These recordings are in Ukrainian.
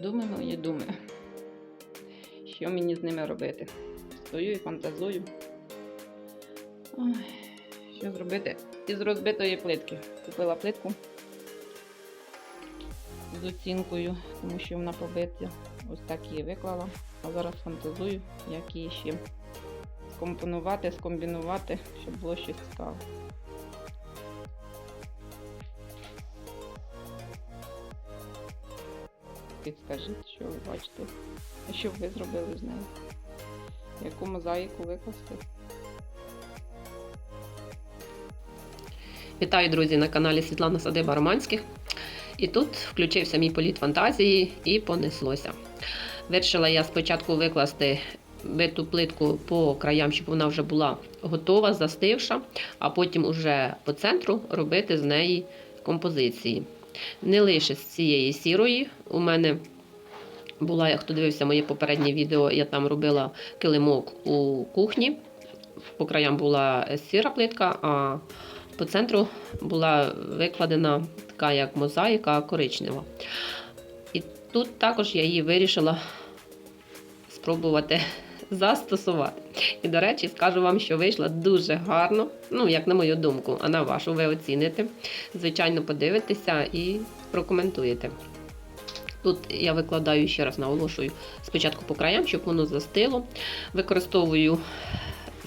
Думаю мої думаю, Що мені з ними робити? Стою і фантазую. Ой, Що зробити? Із розбитої плитки. Купила плитку з оцінкою, тому що вона побита. Ось так її виклала. А зараз фантазую, як її ще скомпонувати, скомбінувати, щоб було щось цікаве. Підскажіть, що ви бачите, що ви зробили з нею? Яку мозаїку викласти? Вітаю, друзі, на каналі Світлана Садиба Романських. І тут включився мій політ фантазії і понеслося. Вирішила я спочатку викласти биту плитку по краям, щоб вона вже була готова, застивша, а потім уже по центру робити з неї композиції. Не лише з цієї сірої. У мене була, як хто дивився моє попереднє відео, я там робила килимок у кухні. По краям була сіра плитка, а по центру була викладена така як мозаїка коричнева. І тут також я її вирішила спробувати застосувати. І, до речі, скажу вам, що вийшла дуже гарно, ну, як на мою думку, а на вашу ви оціните. Звичайно, подивитеся і прокоментуєте. Тут я викладаю ще раз наголошую спочатку по краям, щоб воно застило. Використовую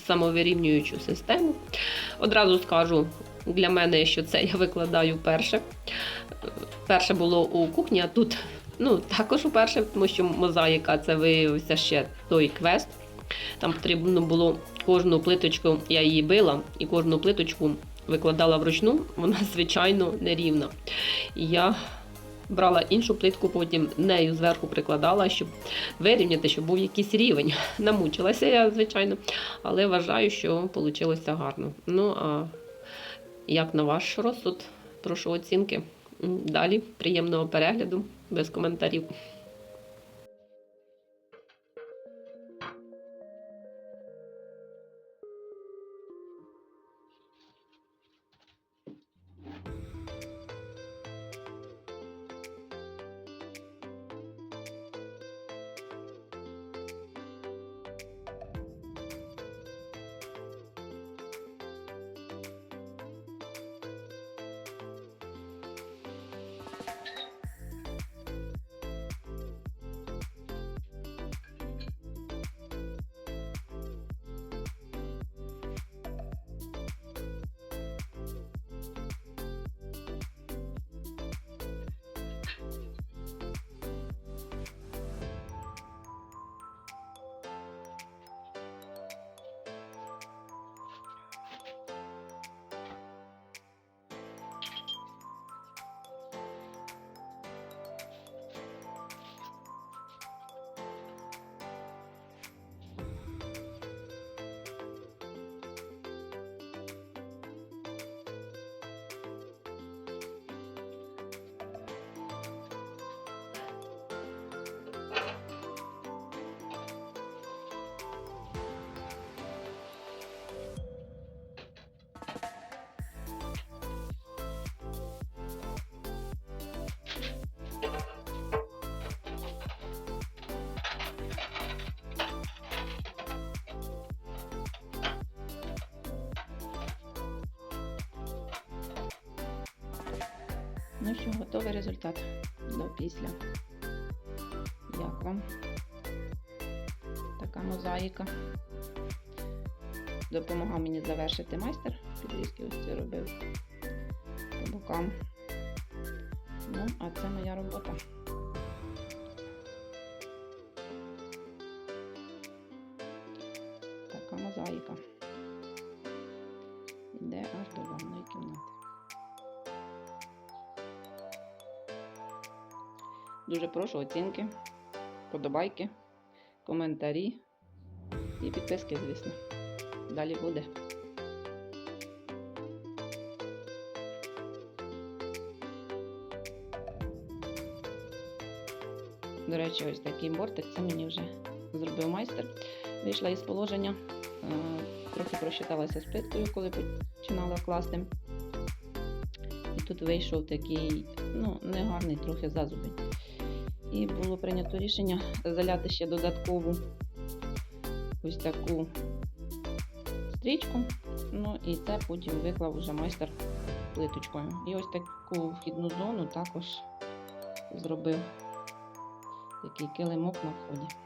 самовирівнюючу систему. Одразу скажу для мене, що це я викладаю перше. Перше було у кухні, а тут ну, також уперше, тому що мозаїка це виявився ще той квест. Там потрібно було кожну плиточку, я її била, і кожну плиточку викладала вручну, вона, звичайно, нерівна. І я брала іншу плитку, потім нею зверху прикладала, щоб вирівняти, щоб був якийсь рівень. Намучилася я, звичайно, але вважаю, що вийшло гарно. Ну, а як на ваш розсуд, прошу оцінки. Далі приємного перегляду, без коментарів. Ну що, готовий результат до після. Як вам? Така мозаїка. Допомагав мені завершити майстер. Підрізки ось це робив по бокам. Ну, а це моя робота. Дуже прошу оцінки, подобайки, коментарі і підписки, звісно. Далі буде. До речі, ось такий бортик, це мені вже зробив майстер. Вийшла із положення, е, трохи просчиталася з плиткою, коли починала класти. І тут вийшов такий, ну, негарний трохи зазубень. І було прийнято рішення заляти ще додаткову ось таку стрічку. Ну і це потім виклав уже майстер плиточкою. І ось таку вхідну зону також зробив такий килимок на вході.